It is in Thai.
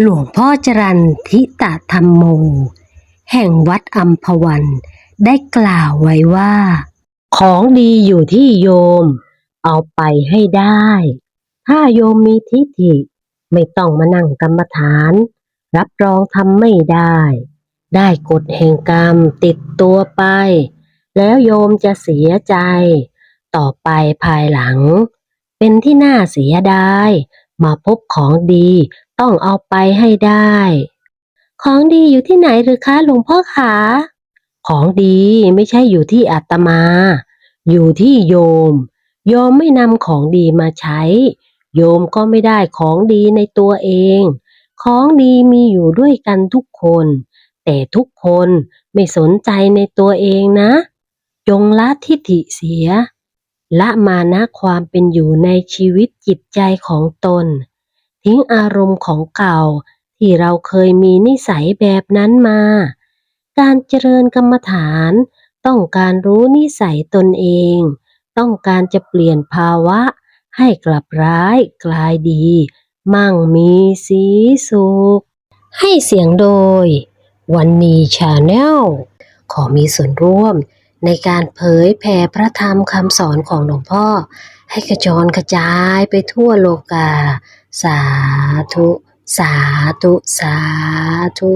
หลวงพ่อจรันทิตธรรมโม แห่งวัดอัมพวัน ได้กล่าวไว้ว่า ของดีอยู่ที่โยม เอาไปให้ได้ ถ้าโยมมีทิฏฐิ ไม่ต้องมานั่งกรรมฐาน รับรองทำไม่ได้ ได้กฎแห่งกรรมติดตัวไป แล้วโยมจะเสียใจ ต่อไปภายหลัง เป็นที่น่าเสียดาย มาพบของดีต้องเอาไปให้ได้ ของดีอยู่ที่ไหนหรือคะหลวงพ่อคะ ของดีไม่ใช่อยู่ที่อาตมา อยู่ที่โยม โยมไม่นำของดีมาใช้ โยมก็ไม่ได้ของดีในตัวเอง ของดีมีอยู่ด้วยกันทุกคน แต่ทุกคนไม่สนใจในตัวเองนะ จงละทิฏฐิเสีย ละมานะความเป็นอยู่ในชีวิตจิตใจของตน ทิ้งอารมณ์ของเก่าที่เราเคยมีนิสัยแบบนั้นมา การเจริญกรรมฐาน ต้องการรู้นิสัยตนเอง ต้องการจะเปลี่ยนภาวะ ให้กลับร้ายกลายดี มั่งมีสีสุข ให้เสียงโดย วันนี้ชาแนลขอมีส่วนร่วม ในการเผยแผ่พระธรรมคำสอนของหลวงพ่อ ให้กระจรกระจายไปทั่วโลกา สาธุ สาธุ สาธุ